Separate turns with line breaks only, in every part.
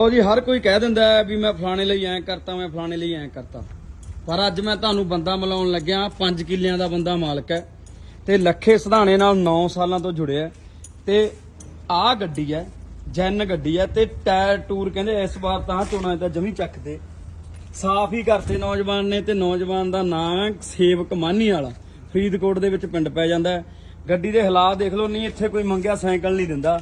ਉਹ ਜੀ, ਹਰ ਕੋਈ ਕਹਿ ਦਿੰਦਾ ਵੀ ਮੈਂ ਫਲਾਣੇ ਲਈ ਐਂ ਕਰਤਾ, ਮੈਂ ਫਲਾਣੇ ਲਈ ਐਂ ਕਰਤਾ। ਪਰ ਅੱਜ ਮੈਂ ਤੁਹਾਨੂੰ ਬੰਦਾ ਮਿਲਾਉਣ ਲੱਗਿਆ 5 ਕਿੱਲਿਆਂ ਦਾ ਬੰਦਾ ਮਾਲਕ ਹੈ ਤੇ ਲੱਖੇ ਸਿਧਾਣੇ ਨਾਲ 9 ਸਾਲਾਂ ਤੋਂ ਜੁੜਿਆ ਤੇ ਆਹ ਗੱਡੀ ਹੈ, ਜੈਨ ਗੱਡੀ ਹੈ ਤੇ ਟਾਇਰ ਟੂਰ ਕਹਿੰਦੇ ਇਸ ਵਾਰ ਤਾਂ ਚੋਣਾ ਤਾਂ ਜਮੀ ਚੱਕਦੇ ਸਾਫ਼ ਹੀ ਕਰਤੇ ਨੌਜਵਾਨ ਨੇ ਤੇ ਨੌਜਵਾਨ ਦਾ ਨਾਂ ਸੇਵਕ ਮਾਨੀ ਵਾਲਾ। ਫਰੀਦਕੋਟ ਦੇ ਵਿੱਚ ਪਿੰਡ ਪੈ ਜਾਂਦਾ ਗੱਡੀ ਦੇ ਹਾਲਾਤ ਦੇਖ ਲਓ, ਨਹੀਂ ਇੱਥੇ ਕੋਈ ਮੰਗਿਆ ਸਾਈਕਲ ਨਹੀਂ ਦਿੰਦਾ।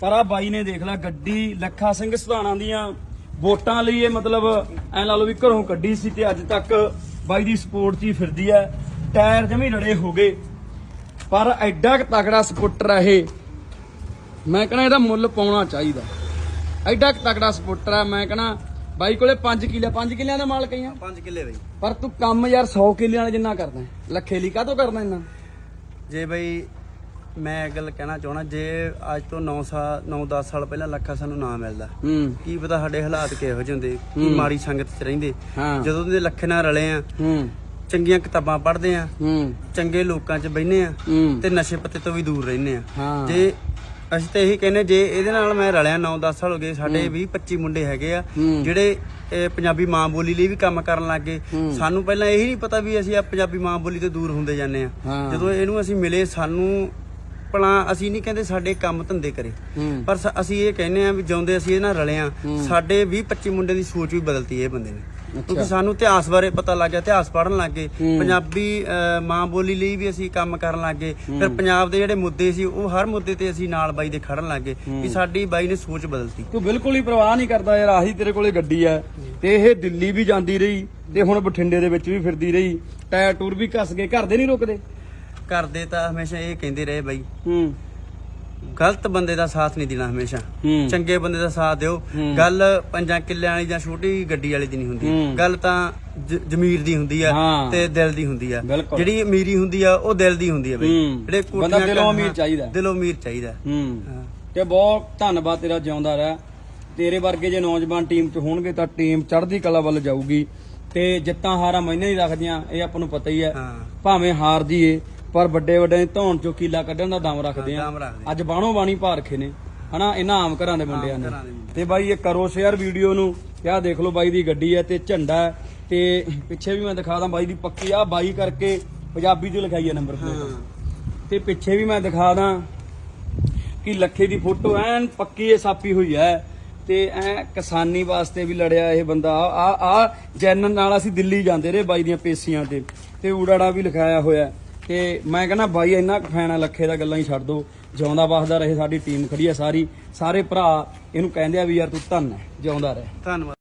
ਪਰ ਆ ਬਾਈ ਨੇ ਦੇਖ ਲਿਆ ਗੱਡੀ ਲੱਖਾ ਸਿੰਘ ਸੁਧਾਣਾ ਦੀਆਂ ਵੋਟਾਂ ਲਈ ਇਹ ਮਤਲਬ ਐ ਲਾ ਲਓ ਵੀ ਘਰੋਂ ਕੱਢੀ ਸੀ ਤੇ ਅੱਜ ਤੱਕ ਬਾਈ ਦੀ ਸਪੋਰਟ 'ਚ ਹੀ ਫਿਰਦੀ ਹੈ। ਟਾਇਰ ਜਮੀ ਰੜੇ ਹੋ ਗਏ। ਪਰ ਐਡਾ ਕੁ ਤਕੜਾ ਸਪੋਰਟਰ ਹੈ ਇਹ। ਮੈਂ ਕਹਣਾ ਇਹਦਾ ਮੁੱਲ ਪਾਉਣਾ ਚਾਹੀਦਾ। ਐਡਾ ਕੁ ਤਕੜਾ ਸਪੋਰਟਰ ਹੈ ਮੈਂ ਕਹਣਾ ਬਾਈ ਕੋਲੇ 5 ਕਿੱਲੇ 5 ਕਿੱਲਿਆਂ ਦਾ ਮਾਲਕ ਹੀ ਆ।
5 ਕਿੱਲੇ ਬਈ।
ਪਰ ਤੂੰ ਕੰਮ ਯਾਰ 100 ਕਿੱਲਿਆਂ ਵਾਲੇ ਜਿੰਨਾ ਕਰਦਾ। ਲੱਖੇ ਲਈ ਕਾਹਤੋਂ ਕਰਦਾ ਇੰਨਾ?
ਜੇ ਬਈ ਮੈਂ ਇਹ ਗੱਲ ਕਹਿਣਾ ਚਾਹਣਾ ਜੇ ਅੱਜ ਤੋਂ 9 ਸਾਲ 9-10 ਸਾਲ ਪਹਿਲਾਂ ਲੱਖਾ ਸਾਨੂੰ ਨਾ ਮਿਲਦਾ
ਹੂੰ।
ਕੀ ਪਤਾ ਸਾਡੇ ਹਾਲਾਤ ਕਿਹੋ ਜਿਹੇ ਹੁੰਦੇ ਕੀ
ਹੂੰ।
ਮਾੜੀ ਸੰਗਤ 'ਚ ਰਹਿੰਦੇ।
ਹਾਂ।
ਜਦੋਂ ਦੇ ਲੱਖੇ ਨਾਲ ਰਲੇ ਆ
ਹੂੰ।
ਚੰਗੀਆਂ ਕਿਤਾਬਾਂ ਪੜ੍ਹਦੇ ਆ
ਹੂੰ।
ਚੰਗੇ ਲੋਕਾਂ 'ਚ ਬਹਿੰਦੇ ਆ
ਹੂੰ।
ਤੇ ਨਸ਼ੇ ਪੱਤੇ ਤੋਂ ਵੀ ਦੂਰ ਰਹਿੰਦੇ ਆ।
ਹਾਂ।
ਜੇ ਅਸੀਂ ਤਾਂ ਇਹੀ ਕਹਿੰਦੇ ਜੇ ਇਹਦੇ ਨਾਲ ਮੈਂ ਰਲਿਆ 9-10 ਸਾਲ ਹੋ ਗਏ ਸਾਡੇ 20-25 ਮੁੰਡੇ ਹੈਗੇ ਆ
ਹੂੰ।
ਜਿਹੜੇ ਇਹ ਪੰਜਾਬੀ ਮਾਂ ਬੋਲੀ ਲਈ ਵੀ ਕੰਮ ਕਰਨ ਲੱਗ ਗਏ।
ਹੂੰ।
ਸਾਨੂੰ ਪਹਿਲਾਂ ਇਹੀ ਨਹੀਂ ਪਤਾ ਵੀ ਅਸੀਂ ਆ ਪੰਜਾਬੀ ਮਾਂ ਬੋਲੀ ਤੋਂ ਦੂਰ ਹੁੰਦੇ ਜਾਂਦੇ ਆ।
ਹਾਂ।
ਜਦੋਂ ਇਹਨੂੰ ਅਸੀਂ ਮਿਲੇ ਸਾਨੂੰ ਭਲਾ ਅਸੀਂ ਨਹੀਂ ਕਹਿੰਦੇ ਸਾਡੇ ਕੰਮ ਧੰਦੇ ਕਰੇ। ਪਰ ਸ- ਅਸੀਂ ਇਹ ਕਹਿੰਦੇ ਆ ਵੀ ਜਿਉਂਦੇ ਅਸੀਂ ਇਹ ਨਾਲ ਰਲੇ ਆ ਸਾਡੇ 20-25 ਮੁੰਡੇ ਦੀ ਸੋਚ ਵੀ ਬਦਲਤੀ ਇਹ ਬੰਦੇ ਨੇ। ਕਿਉਂਕਿ ਸਾਨੂੰ ਇਤਿਹਾਸ ਬਾਰੇ ਪਤਾ ਲੱਗ ਗਿਆ ਇਤਿਹਾਸ ਪੜ੍ਹਨ ਲੱਗ ਗਏ। ਪੰਜਾਬੀ ਅਹ, ਮਾਂ ਬੋਲੀ ਲਈ ਵੀ ਅਸੀਂ ਕੰਮ ਕਰਨ ਲੱਗ ਗਏ। ਫਿਰ ਪੰਜਾਬ ਦੇ ਜਿਹੜੇ ਮੁੱਦੇ ਸੀ ਉਹ ਹਰ ਮੁੱਦੇ ਤੇ ਅਸੀਂ ਨਾਲ ਬਾਈ ਦੇ ਖੜਨ ਲੱਗ ਗਏ ਵੀ ਸਾਡੀ ਬਾਈ ਨੇ ਸੋਚ ਬਦਲਤੀ।
ਤੂੰ ਬਿਲਕੁਲ ਹੀ ਪਰਵਾਹ ਨਹੀਂ ਕਰਦਾ ਯਾਰ ਆਹੀ ਤੇਰੇ ਕੋਲੇ ਗੱਡੀ ਹੈ ਤੇ ਇਹ ਦਿੱਲੀ ਵੀ ਜਾਂਦੀ ਰਹੀ ਤੇ ਹੁਣ ਬਠਿੰਡੇ ਦੇ ਵਿੱਚ ਵੀ ਫਿਰਦੀ ਰਹੀ ਟਾਇਰ ਟੂਰ ਵੀ ਕੱਸ ਗਏ ਘਰ ਦੇ ਨਹੀਂ ਰੁਕਦੇ।
ਕਰਦੇ ਤਾਂ ਹਮੇਸ਼ਾ ਇਹ ਕਹਿੰਦੇ ਰਹੇ ਬਾਈ
ਹੂੰ
ਗਲਤ ਬੰਦੇ ਦਾ ਸਾਥ ਨਹੀਂ ਦੇਣਾ ਹਮੇਸ਼ਾ
ਹੂੰ
ਚੰਗੇ ਬੰਦੇ ਦਾ ਸਾਥ ਦਿਓ
ਹੂੰ।
ਗੱਲ ਪੰਜਾਂ ਕਿੱਲਿਆਂ ਵਾਲੀ ਜਾਂ ਛੋਟੀ ਗੱਡੀ ਵਾਲੀ ਦੀ ਨਹੀਂ
ਹੂੰ।
ਹੁੰਦੀ ਗੱਲ ਤਾਂ ਜ- ਜ਼ਮੀਰ ਦੀ ਹੁੰਦੀ ਆ
ਹਾਂ।
ਤੇ ਦਿਲ ਦੀ ਹੁੰਦੀ ਆ
ਬਿਲਕੁਲ।
ਜਿਹੜੀ ਅਮੀਰੀ ਹੁੰਦੀ ਆ ਉਹ ਦਿਲ ਦੀ ਹੁੰਦੀ ਆ ਬਈ
ਹੂੰ।
ਜਿਹੜੇ
ਬੰਦਾ
ਕੋਟੀਆਂ
ਦਿਲੋਂ
ਹਾਂ,
ਅਮੀਰ ਚਾਹੀਦਾ।
ਦਿਲੋਂ ਅਮੀਰ ਚਾਹੀਦਾ
ਹੂੰ
ਹਾਂ।
ਤੇ ਬਹੁਤ ਧੰਨਵਾਦ ਤੇਰਾ ਜਿਉਂਦਾ ਰਹਿ ਤੇਰੇ ਵਰਗੇ ਜੇ ਨੌਜਵਾਨ ਟੀਮ 'ਚ ਹੋਣਗੇ ਤਾਂ ਟੀਮ ਚੜ੍ਹਦੀ ਕਲਾ ਵੱਲ ਜਾਊਗੀ ਤੇ ਜਿੱਤਾਂ ਹਾਰਾਂ ਮੈਨੇ ਨਹੀਂ ਰੱਖਦੀਆਂ ਇਹ ਆਪਾਂ ਨੂੰ ਪਤਾ ਹੀ ਹੈ
ਹਾਂ
ਭਾਵੇਂ ਹਾਰ ਜੀਏ ਪਰ ਵੱਡੇ ਵੱਡੇ ਧੌਣ ਚੋਂ ਕੀਲਾ ਕੱਢਣ ਦਾ ਦਮ ਰੱਖਦੇ ਆ।
ਦਮ ਰੱਖਦੇ।
ਅੱਜ ਬਾਣੋ ਬਾਣੀ ਪਾ ਰੱਖੇ ਨੇ। ਹਨਾ ਇਹਨਾਂ ਆਮ ਘਰਾਂ ਦੇ ਮੁੰਡਿਆਂ ਨੇ।
ਘਰਾਂ ਦੇ ਮੁੰਡੇ।
ਤੇ ਬਾਈ ਇਹ ਕਰੋ ਸ਼ੇਅਰ ਵੀਡੀਓ ਨੂੰ। ਤੇ ਆਹ ਦੇਖ ਲਓ ਬਾਈ ਦੀ ਗੱਡੀ ਹੈ ਤੇ ਝੰਡਾ ਹੈ। ਤੇ ਪਿੱਛੇ ਵੀ ਮੈਂ ਦਿਖਾ ਦਾਂ ਬਾਈ ਦੀ ਪੱਕੀ। ਆ ਬਾਈ ਕਰਕੇ ਪੰਜਾਬੀ 'ਚ ਲਿਖਾਈ ਹੈ ਨੰਬਰ ਪਲੇਟ। ਤੇ ਪਿੱਛੇ ਵੀ ਮੈਂ ਦਿਖਾ ਦਾਂ ਕਿ ਲੱਖੇ ਦੀ ਫੋਟੋ ਐਨ ਪੱਕੀ ਇਹ ਸਾਪੀ ਹੋਈ ਹੈ। ਤੇ ਐ ਕਿਸਾਨੀ ਵਾਸਤੇ ਵੀ ਲੜਿਆ ਇਹ ਬੰਦਾ। ਆ ਆ ਜੈਨ ਨਾਲ ਅਸੀਂ ਦਿੱਲੀ ਜਾਂਦੇ ਰਹੇ ਬਾਈ ਦੀਆਂ ਪੇਸੀਆਂ ਤੇ। ਤੇ ਊੜਾੜਾ ਵੀ ਲਿਖਾਇਆ ਹੋਇਆ। ਤੇ ਮੈਂ ਕਹਿੰਦਾ ਬਾਈ, ਇੰਨਾ ਕੁ ਫੈਨ ਆ, ਲੱਖੇ ਦਾ ਗੱਲਾਂ ਹੀ ਛੱਡ ਦੋ। ਜਿਉਂਦਾ ਵਸਦਾ ਰਹੇ ਸਾਡੀ ਟੀਮ ਖੜੀ ਆ ਸਾਰੀ। ਸਾਰੇ ਭਰਾ ਇਹਨੂੰ ਕਹਿੰਦੇ ਆ ਵੀ ਯਾਰ ਤੂੰ ਧੰਨ ਹੈ, ਜਿਉਂਦਾ ਰਹੇ।
ਧੰਨਵਾਦ।